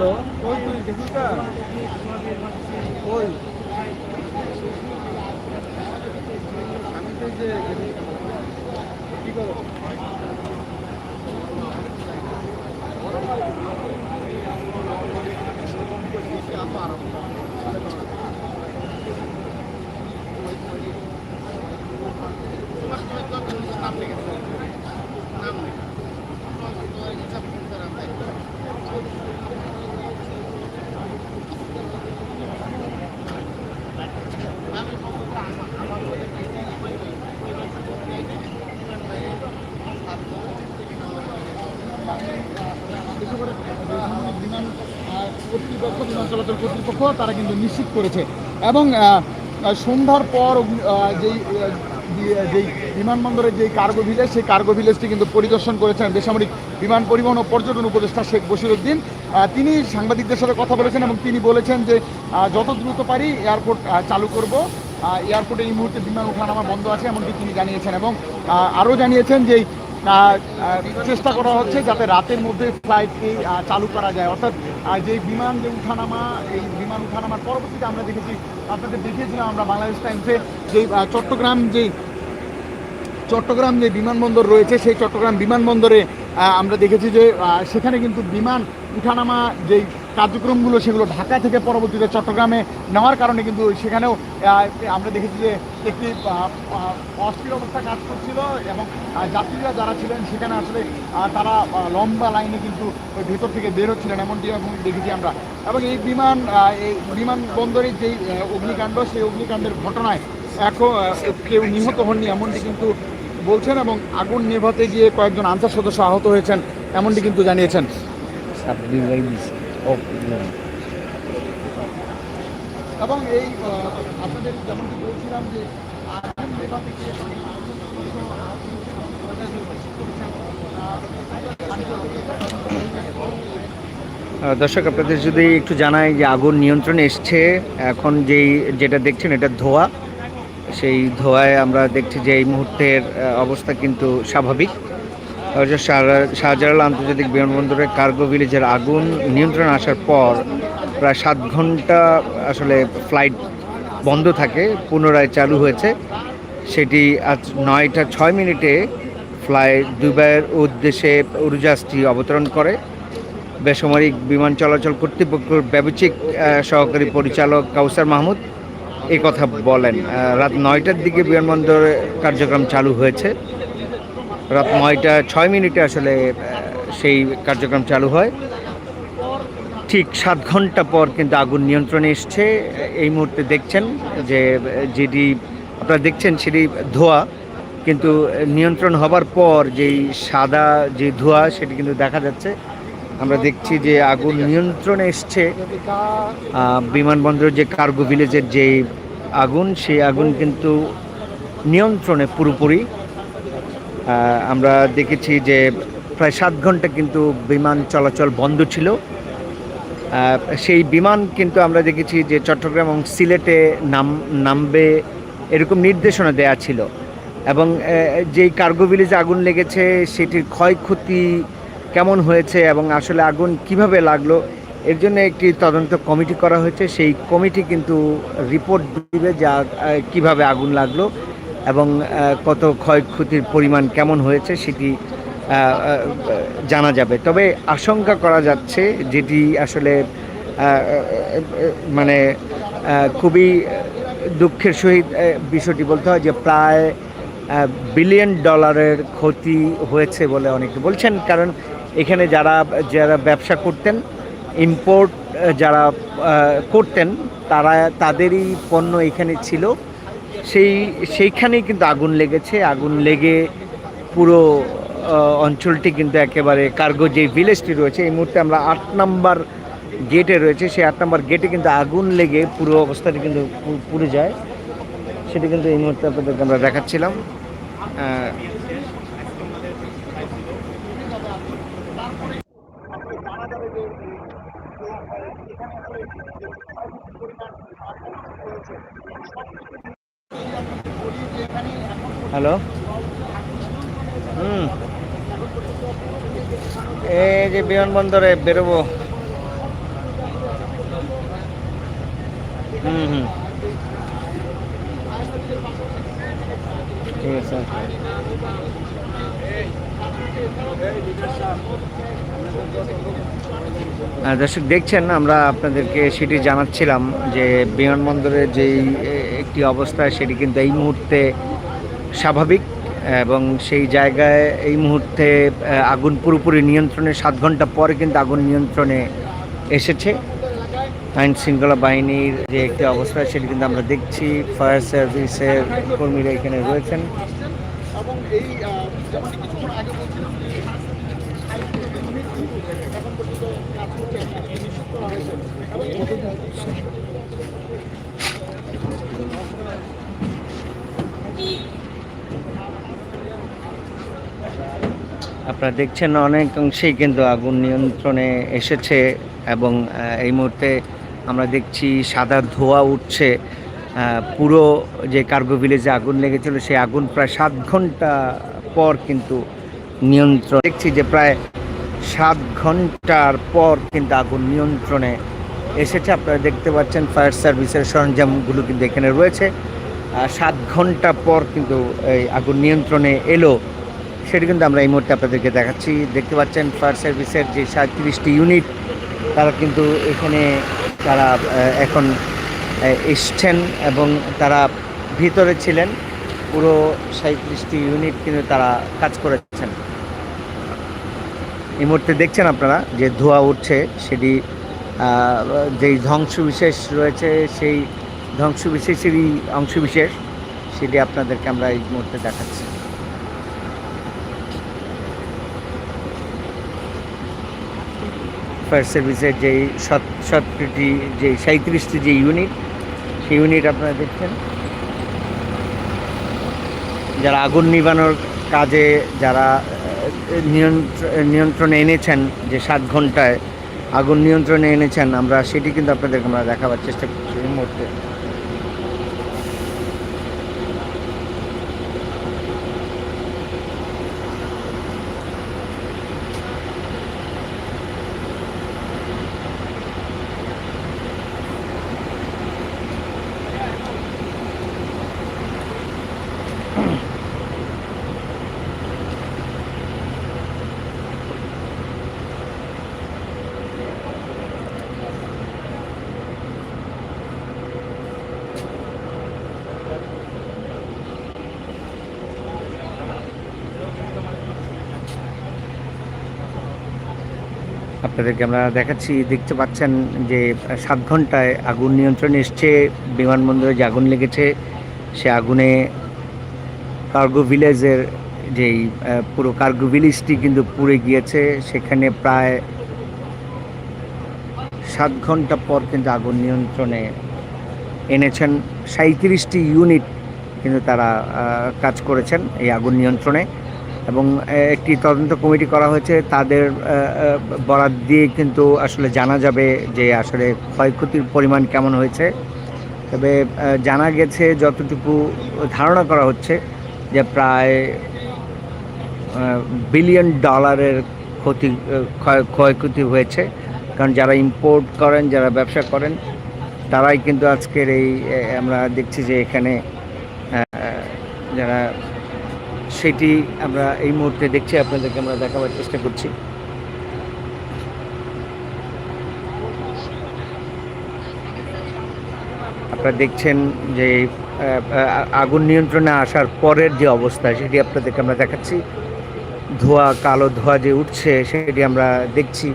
Hello ওই তুই দেখুকা ওই আমি তো যে কি করো বিমান আহ, কর্তৃপক্ষ বিমান চলাচল কর্তৃপক্ষ তারা কিন্তু নিশ্চিত করেছে। এবং সন্ধ্যার পর যেই যেই বিমানবন্দরের যেই কার্গো ভিলেজ সেই কার্গো ভিলেজটি কিন্তু পরিদর্শন করেছেন বেসামরিক বিমান পরিবহন ও পর্যটন উপদেষ্টা শেখ বশিরউদ্দিন আহ, তিনি সাংবাদিকদের সাথে কথা বলেছেন এবং তিনি বলেছেন যে যত দ্রুত পারি এয়ারপোর্ট চালু করব। এয়ারপোর্টে এই মুহূর্তে বিমান ওঠানামা বন্ধ আছে এমনকি তিনি জানিয়েছেন এবং আরও জানিয়েছেন যে চেষ্টা করা হচ্ছে যাতে রাতের মধ্যে ফ্লাইটকে চালু করা যায়। অর্থাৎ যে বিমান যে উঠানামা, এই বিমান উঠানামার পরবর্তীতে আমরা দেখেছি, আপনাদের দেখিয়েছিলাম আমরা বাংলাদেশ টাইমসে যে চট্টগ্রাম যে চট্টগ্রাম যে বিমানবন্দর রয়েছে, সেই চট্টগ্রাম বিমানবন্দরে আমরা দেখেছি যে সেখানে কিন্তু বিমান উঠানামা, যেই কার্যক্রমগুলো সেগুলো ঢাকা থেকে পরবর্তীতে চট্টগ্রামে নেওয়ার কারণে কিন্তু সেখানেও আমরা দেখেছি যে একটি অস্থির অবস্থা কাজ করছিল এবং যাত্রীরা যারা ছিলেন সেখানে আসলে তারা লম্বা লাইনে কিন্তু ভেতর থেকে বের হচ্ছিলেন এমনটি এবং দেখেছি আমরা। এবং এই বিমান এই বিমানবন্দরের যেই অগ্নিকাণ্ড, সেই অগ্নিকাণ্ডের ঘটনায় এখন কেউ নিহত হননি এমনটি কিন্তু বলছেন এবং আগুন নেভাতে গিয়ে কয়েকজন আনসার সদস্য আহত হয়েছেন এমনটি কিন্তু জানিয়েছেন। এবং এই আপনাদের যেমনটি বলছিলাম যে দর্শক আপনাদের যদি একটু জানাই যে আগুন নিয়ন্ত্রণে এসছে এখন যেই যেটা দেখছেন এটা ধোয়া। সেই ধোঁয়ায় আমরা দেখছি যে এই মুহূর্তের অবস্থা কিন্তু স্বাভাবিক। শাহজালাল আন্তর্জাতিক বিমানবন্দরের কার্গো ভিলেজের আগুন নিয়ন্ত্রণ আসার পর প্রায় সাত ঘণ্টা আসলে ফ্লাইট বন্ধ থাকে, পুনরায় চালু হয়েছে। সেটি আজ নয়টা ছয় মিনিটে ফ্লাইট দুবাইয়ের উদ্দেশ্যে উড়োজাহাজটি অবতরণ করে। বেসামরিক বিমান চলাচল কর্তৃপক্ষের ব্যবচিক সহকারী পরিচালক কাউসার মাহমুদ এই কথা বলেন। রাত নয়টার দিকে বিমানবন্দরে কার্যক্রম চালু হয়েছে। রাত নয়টা, ছয় মিনিটে আসলে সেই কার্যক্রম চালু হয়। ঠিক সাত ঘণ্টা পর কিন্তু আগুন নিয়ন্ত্রণে এসছে। এই মুহূর্তে দেখছেন যে, যেটি আপনারা দেখছেন সেটি ধোয়া। কিন্তু নিয়ন্ত্রণ হবার পর যেই সাদা যে ধোঁয়া, সেটি কিন্তু দেখা যাচ্ছে। আমরা দেখছি যে আগুন নিয়ন্ত্রণে এসছে। বিমানবন্দরের যে কার্গো ভিলেজের যে আগুন, সেই আগুন কিন্তু নিয়ন্ত্রণে পুরোপুরি। আমরা দেখেছি যে প্রায় সাত ঘণ্টা কিন্তু বিমান চলাচল বন্ধ ছিল। সেই বিমান কিন্তু আমরা দেখেছি যে চট্টগ্রাম এবং সিলেটে নাম, নামবে এরকম নির্দেশনা দেয়া ছিল। এবং যেই কার্গো ভিলেজে আগুন লেগেছে, সেটির ক্ষয়ক্ষতি কেমন হয়েছে এবং আসলে আগুন কীভাবে লাগল, এর জন্য একটি তদন্ত কমিটি করা হয়েছে। সেই কমিটি কিন্তু রিপোর্ট দিবে যা কীভাবে আগুন লাগল। এবং কত ক্ষয়ক্ষতির পরিমাণ কেমন হয়েছে সেটি জানা যাবে। তবে আশঙ্কা করা যাচ্ছে যেটি আসলে মানে খুবই দুঃখের সহিত বিষয়টি বলতে হয় যে প্রায় বিলিয়ন ডলারের ক্ষতি হয়েছে বলে অনেকে বলছেন। কারণ এখানে যারা যারা ব্যবসা করতেন ইম্পোর্ট যারা করতেন, তারা, তাদেরই পণ্য এখানে ছিল। সেই, সেইখানেই কিন্তু আগুন লেগেছে। আগুন লেগে পুরো অঞ্চলটি কিন্তু একেবারে কার্গো যে ভিলেজটি রয়েছে, এই মুহূর্তে আমরা আট নাম্বার গেটে রয়েছে। সেই আট নাম্বার গেটে কিন্তু আগুন লেগে পুরো অবস্থাটি কিন্তু পুড়ে যায়। সেটি কিন্তু এই মুহূর্তে আপনাদেরকে আমরা দেখাচ্ছিলাম। এই যে বিমানবন্দরে বেরোবো। হুম হুম। ঠিক আছে দর্শক, দেখছেন আমরা আপনাদেরকে সেটি জানাচ্ছিলাম যে বিমানবন্দরের যেই একটি অবস্থা, সেটি কিন্তু এই মুহূর্তে স্বাভাবিক। এবং সেই জায়গায় এই মুহূর্তে আগুন পুরোপুরি নিয়ন্ত্রণে, সাত ঘণ্টা পরে কিন্তু আগুন নিয়ন্ত্রণে এসেছে। আইন শৃঙ্খলা বাহিনীর যে একটি অবস্থা, সেটি কিন্তু আমরা দেখছি। ফায়ার সার্ভিসের কর্মীরা এখানে রয়েছেন এই আহ, যেমন কিছুক্ষণ আগে বলছিলাম যে এখন পর্যন্ত কাজ করছে এটাকে নিশ্চিত করা হয়েছে এবং আপনারা দেখছেন অনেক অংশেই কিন্তু আগুন নিয়ন্ত্রণে এসেছে এবং এই মুহূর্তে আমরা দেখছি সাদা ধোঁয়া উঠছে। পুরো যে কার্গো ভিলেজে আগুন লেগেছিল, সেই আগুন প্রায় সাত ঘণ্টা পর কিন্তু নিয়ন্ত্রণ দেখছি যে প্রায় সাত ঘণ্টার পর কিন্তু আগুন নিয়ন্ত্রণে এসেছে। আপনারা দেখতে পাচ্ছেন ফায়ার সার্ভিসের সরঞ্জামগুলো কিন্তু এখানে রয়েছে। সাত ঘণ্টা পর কিন্তু এই আগুন নিয়ন্ত্রণে এলো। সেটি কিন্তু আমরা এই মুহূর্তে আপনাদেরকে দেখাচ্ছি। দেখতে পাচ্ছেন ফায়ার সার্ভিসের যে সাঁত্রিশটি ইউনিট, তারা কিন্তু এখানে তারা এখন এসছেন এবং তারা ভিতরে ছিলেন। পুরো সাঁত্রিশটি ইউনিট কিন্তু তারা কাজ করেছেন। এই মুহূর্তে দেখছেন আপনারা যে ধোঁয়া উঠছে, সেটি যেই ধ্বংসবিশেষ রয়েছে, সেই ধ্বংসবিশেষেরই অংশবিশেষ, সেটি আপনাদেরকে আমরা এই মুহূর্তে দেখাচ্ছি। ফায়ার সার্ভিসের সত সতেরোটি যে সাঁত্রিশটি যে ইউনিট সেই ইউনিট আপনারা দেখছেন। যারা আগুন নিবানোর কাজে যারা নিয়ন্ত্রণে এনেছেন যে সাত ঘন্টায় আগুন নিয়ন্ত্রণে এনেছেন, আমরা সেটি কিন্তু আপনাদেরকে আমরা দেখাবার চেষ্টা করছি এই মুহূর্তে। আপনাদেরকে আমরা দেখাচ্ছি, দেখতে পাচ্ছেন যে সাত ঘন্টায় আগুন নিয়ন্ত্রণে এসছে। বিমানবন্দরে যে আগুন লেগেছে, সে আগুনে কার্গো ভিলেজের যেই পুরো কার্গো ভিলেজটি কিন্তু পুড়ে গিয়েছে। সেখানে প্রায় সাত ঘণ্টা পর কিন্তু আগুন নিয়ন্ত্রণে এনেছেন। সাঁত্রিশটি ইউনিট কিন্তু তারা কাজ করেছেন এই আগুন নিয়ন্ত্রণে। এবং একটি তদন্ত কমিটি করা হয়েছে। তাদের বরাত দিয়ে কিন্তু আসলে জানা যাবে যে আসলে ক্ষয়ক্ষতির পরিমাণ কেমন হয়েছে। তবে জানা গেছে যতটুকু ধারণা করা হচ্ছে যে প্রায় বিলিয়ন ডলারের ক্ষতি ক্ষয়, ক্ষয়ক্ষতি হয়েছে। কারণ যারা ইম্পোর্ট করেন, যারা ব্যবসা করেন, তারাই কিন্তু আজকের এই আমরা দেখছি যে এখানে যারা সেটি আমরা এই মুহূর্তে দেখছি, আপনাদেরকে আমরা দেখাবার চেষ্টা করছি। আপনারা দেখছেন যে আগুন নিয়ন্ত্রণে আসার পরের যে অবস্থা, সেটি আপনাদেরকে আমরা দেখাচ্ছি। ধোঁয়া, কালো ধোঁয়া যে উঠছে, সেটি আমরা দেখছি।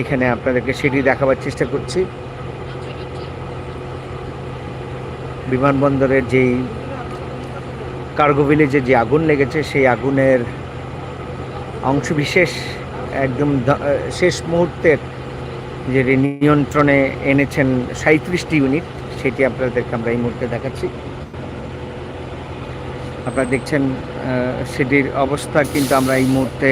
এখানে আপনাদেরকে সেটি দেখাবার চেষ্টা করছি। বিমানবন্দরের যেই কার্গো ভিলেজে যে আগুন লেগেছে, সেই আগুনের অংশবিশেষ একদম শেষ মুহূর্তের যে নিয়ন্ত্রণে এনেছেন সাঁত্রিশটি ইউনিট, সেটি আপনাদেরকে আমরা এই মুহূর্তে দেখাচ্ছি। আপনারা দেখছেন সেটির অবস্থা, কিন্তু আমরা এই মুহূর্তে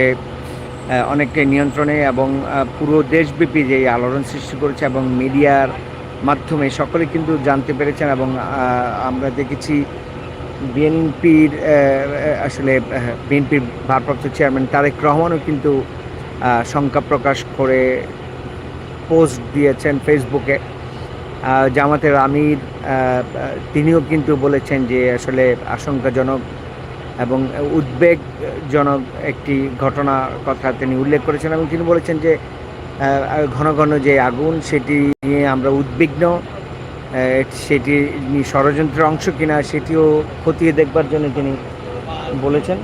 অনেকটাই নিয়ন্ত্রণে এবং পুরো দেশব্যাপী যে আলোড়ন সৃষ্টি করেছে এবং মিডিয়ার মাধ্যমে সকলে কিন্তু জানতে পেরেছেন এবং আমরা দেখেছি বিএনপির আসলে বিএনপির ভারপ্রাপ্ত চেয়ারম্যান তারেক রহমানও কিন্তু শঙ্কা প্রকাশ করে পোস্ট দিয়েছেন ফেসবুকে। জামাতের আমির তিনিও কিন্তু বলেছেন যে আসলে আশঙ্কাজনক এবং উদ্বেগজনক একটি ঘটনার কথা তিনি উল্লেখ করেছেন এবং তিনি বলেছেন যে ঘন ঘন যে আগুন, সেটি নিয়ে আমরা উদ্বিগ্ন। সেটি ষড়যন্ত্রের অংশ কিনা সেটিও খতিয়ে দেখবার জন্য তিনি বলেছেন।